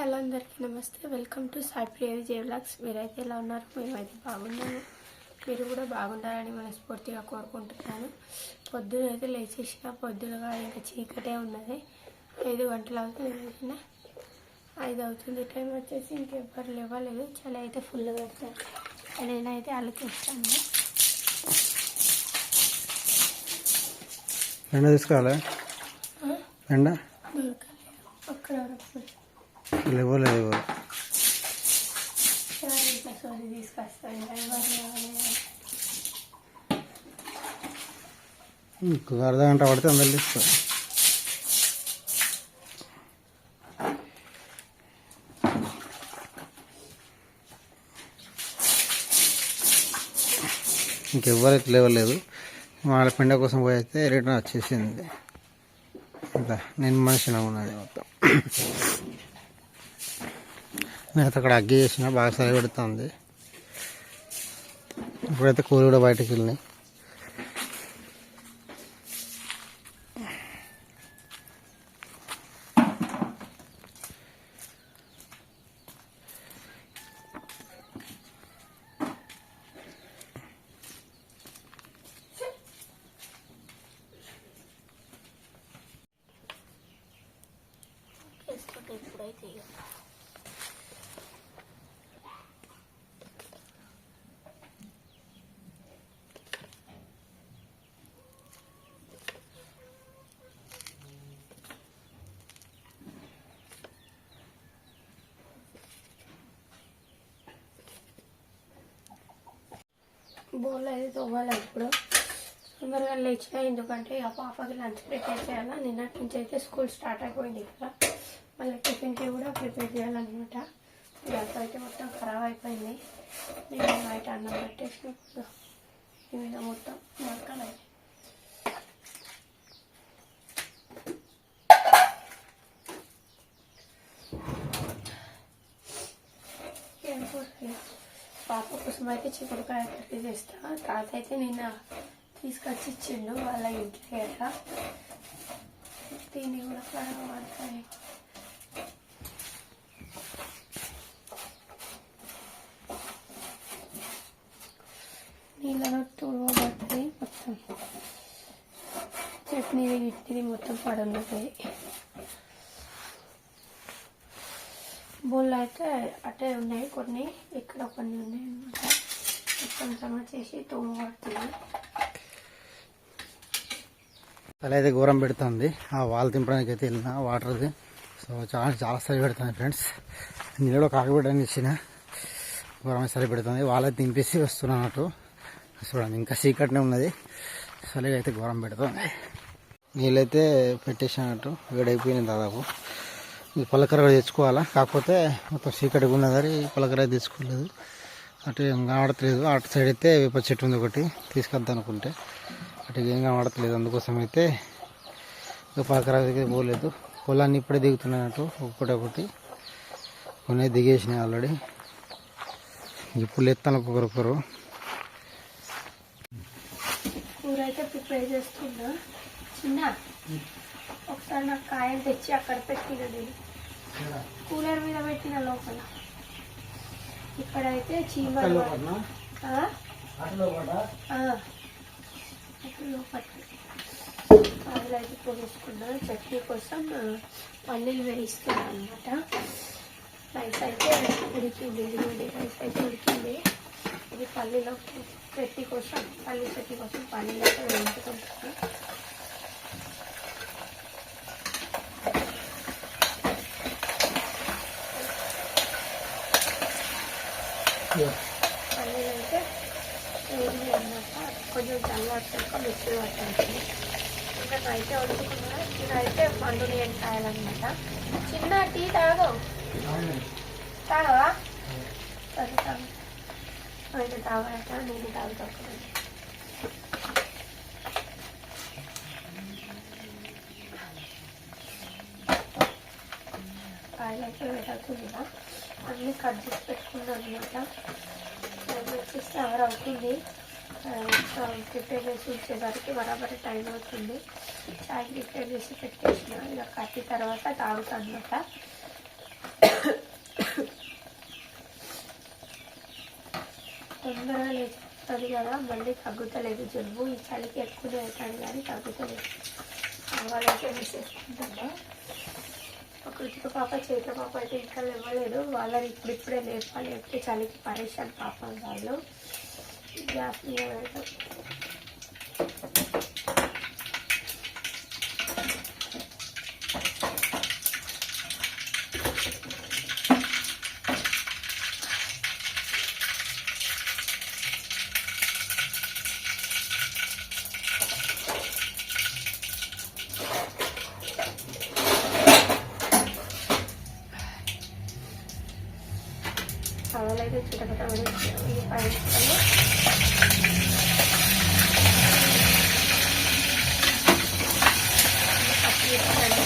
Hello అందరికీ నమస్తే. Welcome to Sai Priya Vijay vlogs. మీరైతే ఎలా ఉన్నారు? మేమైతే బాగున్నాము. మీరు కూడా బాగుండాలని మనస్ఫూర్తిగా కోరుకుంటున్నాను. పొద్దున అయితే లేచేసిన పొద్దునగా ఇంకా చీకటే ఉన్నది. ఐదు గంటలు అవుతుంది లేచిన. ఐదు అవుతుంది టైం వచ్చేసి ఇంకెవ్వరు లేవలేదు. చలి అయితే ఫుల్గా పెడతారు. నేనైతే అలకిస్తాను ఎండ తీసుకోవాలి? ఎండ లేవలేదు ఎవరు ఇంకా ఇంకొక అర్ధ గంట పడితే అందరు తీసుకో ఇంకెవ్వరైతే లేవలేదు వాళ్ళ పిండ కోసం పోయి అయితే రిటర్న్ వచ్చేసింది ఇంకా నేను మనిషిన ఉన్నది మొత్తం నేను అక్కడ అగ్గి చేసిన బాగా సరి పెడుతుంది. ఇప్పుడైతే కూలి కూడా బయటకు వెళ్ళినాయి. ఇప్పుడైతే బోల్ అయితే తవ్వాలి ఇప్పుడు. తొందరగా లేచిన ఎందుకంటే ఆ పాపకి లంచ్ ప్రిపేర్ చేయాలా? నిన్నటి నుంచి అయితే స్కూల్ స్టార్ట్ అయిపోయింది కదా. మళ్ళీ టిఫిన్కి కూడా ప్రిపేర్ చేయాలన్నమాట. గ్యాస్ అయితే మొత్తం ఖరాబ్ అయిపోయింది. నేను బయట అన్నం పెట్టేసినప్పుడు ఈ మీద మొత్తం మరకలు Yeah. పాప కోసం అయితే చిక్కుడుకాయ కర్రీ చేస్తా. తాత అయితే నిన్న తీసుకొచ్చి ఇచ్చిండు వాళ్ళ ఇంటికి కదా దీన్ని కూడా పడతాయి నీళ్ళలో తుడవబడుతుంది మొత్తం చట్నీ గిట్టిది మొత్తం పడున్నది బోళ్ళు అయితే అటే ఉన్నాయి కొన్ని ఇక్కడ కొన్ని ఉన్నాయి అన్నమాట. మొత్తం జమ చేసి తోమబడుతుంది అలా అయితే ఘోరం పెడుతుంది. ఆ వాల్ తింపడానికి అయితే వెళ్ళిన వాటర్ది సో చాలా చాలా సరి పెడుతుంది ఫ్రెండ్స్. నీళ్ళు కాకబెట్టడానికి ఇచ్చిన ఘోరమే సరి పెడుతుంది. వాళ్ళైతే దింపేసి వస్తున్నట్టు చూడండి ఇంకా సీకట్నే ఉన్నది. చలిగా అయితే ఘోరం పెడుతుంది. నీళ్ళైతే పెట్టేసినట్టు వేడైపోయినాయి దాదాపు. ఈ పొలకర కూడా తెచ్చుకోవాలా? కాకపోతే మొత్తం చీకటిగా ఉన్నదని పొలకర తెచ్చుకోలేదు. అటు ఏం కనబడట్లేదు. అటు సైడ్ అయితే వేప చెట్టు ఉంది ఒకటి తీసుకొద్దాం అనుకుంటే అటు ఏం కనబడతలేదు అందుకోసం అయితే ఇక పొలకర దగ్గర పోలేదు. పొలాన్ని ఇప్పుడే దిగుతున్నట్టు ఒకటి ఒకటి. కొన్ని దిగేసినాయి ఆల్రెడీ ఇప్పుడు ఎత్తాను ఒకరొకరు కూర అయితే ప్రిపేర్ చేస్తున్నా. చిన్న? ఒకసారి నాకు కాయలు తెచ్చి అక్కడ పెట్టిన నేను. కూలర్ మీద పెట్టిన లోపల. ఇక్కడైతే చీమలు లోపల. కాయలు అయితే పొడుచుకున్నా చట్నీ కోసం పల్లీలు వేయిస్తున్నాను అనమాట రైస్ అయితే ఉడికింది. ఇదిగోండి రైస్ అయితే ఉడికింది. ఇది పల్లీలో చట్నీ కోసం పల్లీ చట్నీ కోసం పల్లీలు అయితే వేయించుకుంటాను పల్లీలు అయితే వేయింది అన్నమాట కొంచెం చల్లార్చాక మిక్సీ పట్టాలి ఇంకా అయితే వండుకున్నా ఇదైతే పండు నేను కాయాలన్నమాట చిన్న టీ తాగవు తాగవా సరే తాగు అయితే తాగట నేను తాగుతా కాయలు వేడవుతుందిగా అన్నీ కట్ చేసి పెట్టుకున్నాను అనమాట వచ్చేసి అవర్ అవుతుంది ప్రిపేర్ చేసి ఉంచేసరికి బరాబర్ టైం అవుతుంది. చాయ్ ప్రిపేర్ చేసి పెట్టేసిన. ఇక కట్టిన తర్వాత తాగుతానమాట తొందరగా లేస్తుంది కదా మళ్ళీ తగ్గుతలేదు జబ్బు. ఈ చలికి ఎక్కువనే అవుతాను కానీ తగ్గుతలేదు. అవ్వాలంటే మిస్ ఒక కృతిక పాప చేత పాప అయితే ఇంకా ఇవ్వలేదు వాళ్ళని ఇప్పుడిప్పుడే నేర్పాలి ఎప్పుడు చలికి పరేషాన్ పాపం వాళ్ళు. గ్యాస్ మీద పెడతాం అవలైతే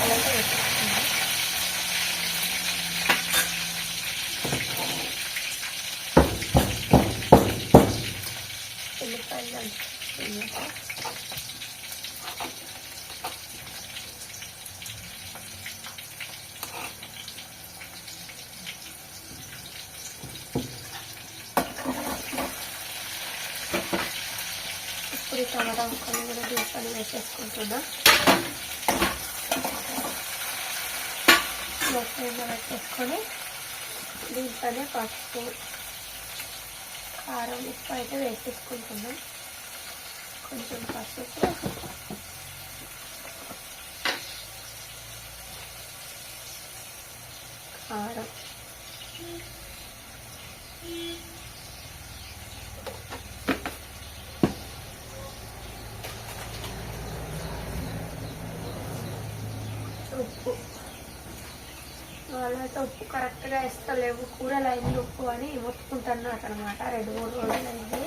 చిటపట ఇది పైన ఇప్పుడు ఈ టమాటా ముక్కలు కూడా దీంట్లో వేసేసుకుంటున్నా. మొత్తం పెట్టేసుకొని దీంట్లోనే పసుపు కారం ఉప్పు అయితే వేసేసుకుంటున్నాం. కొంచెం పసుపు. కారం ఉప్పు అయితే ఉప్పు కరెక్ట్గా ఇస్తలేవు కూరలు అయింది ఉప్పు అని ఒప్పుకుంటున్నాను అనమాట రెండు మూడు రోజులు అయింది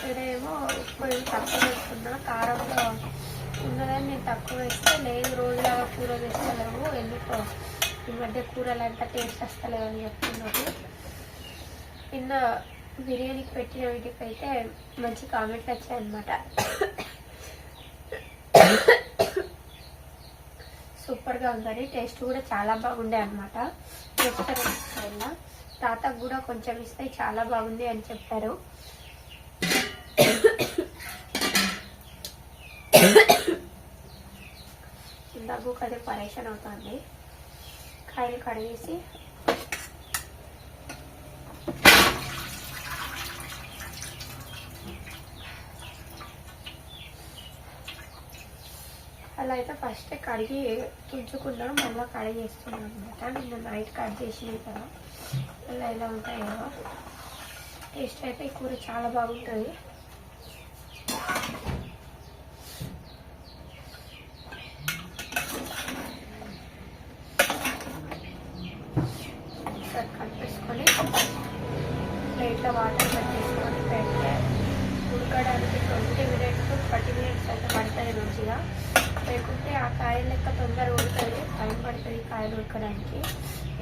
నేనేమో ఉప్పు ఏమి తక్కువ వేస్తున్నా. కారంలో ఉన్నదని నేను తక్కువ వేస్తే లేదు రోజులాగా కూర వేస్తలేవు ఎందుకో ఈ మధ్య కూరలు అంతా టేస్ట్ వస్తలేవు అని చెప్తున్నారు. నిన్న బిర్యానీకి పెట్టిన వీటికి అయితే మంచి కామెంట్లు వచ్చాయన్నమాట. సూపర్గా ఉందని టేస్ట్ కూడా చాలా బాగుండే అనమాట రెస్టారెంట్ స్టైల్లో తాతకు కూడా కొంచెం ఇస్తే చాలా బాగుంది అని చెప్పారు. ఇందాకు కదే పరేషన్ అవుతుంది. కాయలు కడిగేసి అలా అయితే ఫస్ట్ కడిగి తుంచుకున్నాను మళ్ళీ కడిగేస్తున్నాం అనమాట నిన్న నైట్ కట్ చేసినాయి కదా. అలా ఇలా ఎలా కదా. టేస్ట్ అయితే ఈ కూర చాలా బాగుంటుంది. కట్ కలిపేసుకొని ప్లేట్లో వాటర్ పెట్టేసుకొని పెడితే ఉడకడానికి ట్వంటీ మినిట్స్ థర్టీ మినిట్స్ అయితే పడుతుంది మంచిగా లేకుంటే ఆ కాయల లెక్క తొందరగా ఉడుతుంది టైం పడుతుంది కాయలు ఉడకడానికి.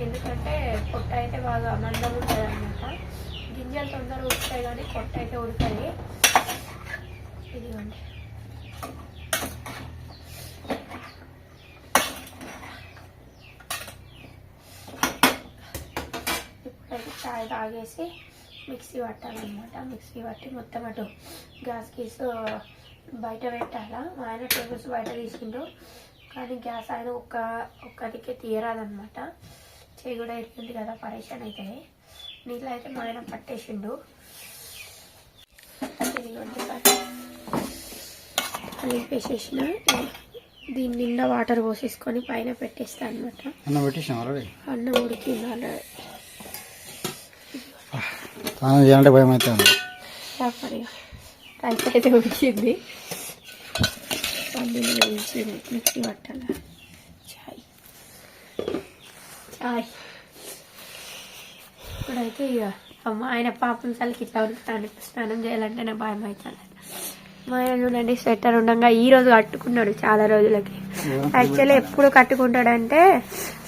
ఎందుకంటే పొట్ట అయితే బాగా మందం ఉంటుంది అనమాట గింజలు తొందరగా ఉడుకుతాయి కానీ పొట్ట అయితే ఉడకది. ఇదిగోండి. ఇప్పుడైతే చాయ్ తాగేసి మిక్సీ పట్టాలన్నమాట. మిక్సీ పట్టి మొత్తం అటు గ్యాస్ గీస్ బయట పెట్టాలా? మా ఆయన టేబుల్స్ బయట తీసిండు కానీ గ్యాస్ ఆయన ఒక్క ఒక్కటికే తీయరాదనమాట చేయి కూడా ఎత్తుంది కదా పరేషాన్ అయితే నీళ్ళు అయితే మా ఆయన పట్టేసిండు. కలిపేసేసిన దీని నిండా వాటర్ పోసేసుకొని పైన పెట్టేస్తా అనమాట అన్న పెట్టేసాం ఆల్రెడీ? అన్నం ఉడికింది ఆల్రెడీ. చేయాలంటే భయం రైస్ అయితే ఉడికింది. పన్నీరు మిక్సీ పట్టాల. చాయ్. చాయ్. ఇప్పుడైతే ఇక అమ్మ ఆయన పాపం చలికి ఇట్లా ఉంటాను స్నానం చేయాలంటే నా భయం అవుతుంది. మా ఆయన చూడండి స్వెటర్ ఉండగా ఈ రోజు కట్టుకున్నాడు చాలా రోజులకి. యాక్చువల్లీ ఎప్పుడు కట్టుకుంటాడంటే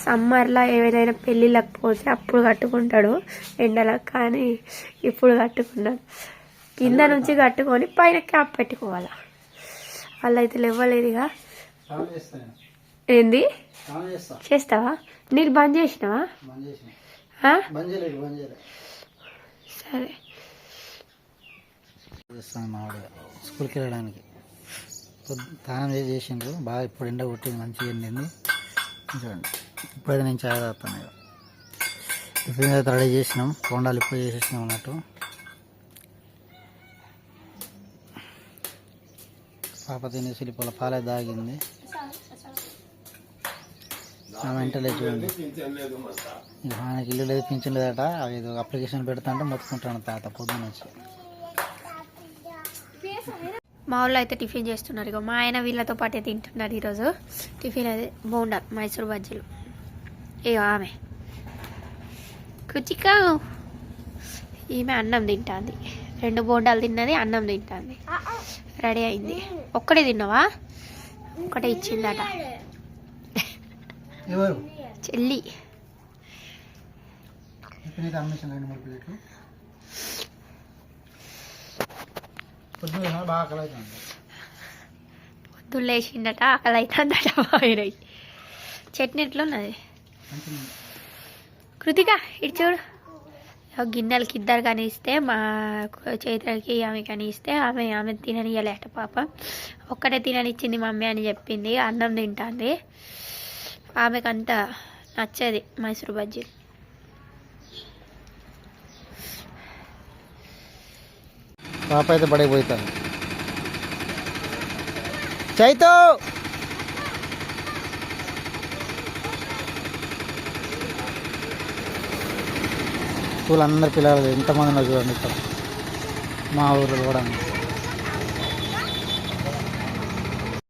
సమ్మర్లో ఏదైనా పెళ్ళిళ్ళకి పోతే అప్పుడు కట్టుకుంటాడు ఎండలకు. కానీ ఇప్పుడు కట్టుకున్నాడు కింద నుంచి కట్టుకొని పైన క్యాప్ పెట్టుకోవాలా. వాళ్ళు అయితే ఇక ఏంది? చేస్తావా? నీళ్ళు బంద్ చేసినావా? సరే. స్కూల్కి వెళ్ళడానికి. స్నానం చేసి చేసిండ్రు. బాగా ఇప్పుడు ఎండ కొట్టింది మంచిగా ఎండింది. చూడండి. ఇప్పుడైతే నేను చాయ్ తాగుతాను టిఫిన్ అయితే రెడీ చేసినాం. కొండాలు ఇప్పుడు చేసేసినాం అన్నట్టు. పాప తినేసి వెళ్ళిపోల పాలే దాగింది ఆమె ఇంటలే చూడండి. ఆయనకి ఇల్లు లేదు పింఛన్ లేదట. ఏదో అప్లికేషన్ పెడతా అంటే మొత్తుకుంటాను తాత పొద్దున్న వచ్చి మా వాళ్ళు అయితే టిఫిన్ చేస్తున్నారు ఇక మా ఆయన వీళ్ళతో పాటే తింటున్నారు ఈరోజు. టిఫిన్ అది బోండా మైసూర్ బజ్జీలు. ఇక ఆమె. కుచికా. ఈమె అన్నం తింటుంది. రెండు బోండాలు తిన్నది అన్నం తింటుంది. రెడీ అయింది. ఒక్కడే తిన్నావా? ఒకటే ఇచ్చిందట. ఎవరు? చెల్లి. టిఫిన్ అయితే అమ్మేసాను రెండు మూడు ప్లేట్లు? పొద్దున్న బాగా ఆకలి అవుతుంది పొద్దున్న లేచిందట ఆకలి అవుతుందట చట్నీ ఎట్లున్నది కృతిక ఇటు చూడు. గిన్నెలకి ఇద్దరు కానీ ఇస్తే మా చైత్రకి ఆమె కానీ ఇస్తే ఆమె ఆమె తిననియలేట పాప. ఒక్కటే తిననిచ్చింది మమ్మీ అని చెప్పింది అన్నం తింటుంది. ఆమెకంట నచ్చేది మైసూర్ బజ్జీ. పాప అయితే పడైపోతాను చైతో! స్కూల్ అందరు పిల్లలు ఎంతమంది ఉన్నారు చూడండి ఇక్కడ. మా ఊర్లో కూడా.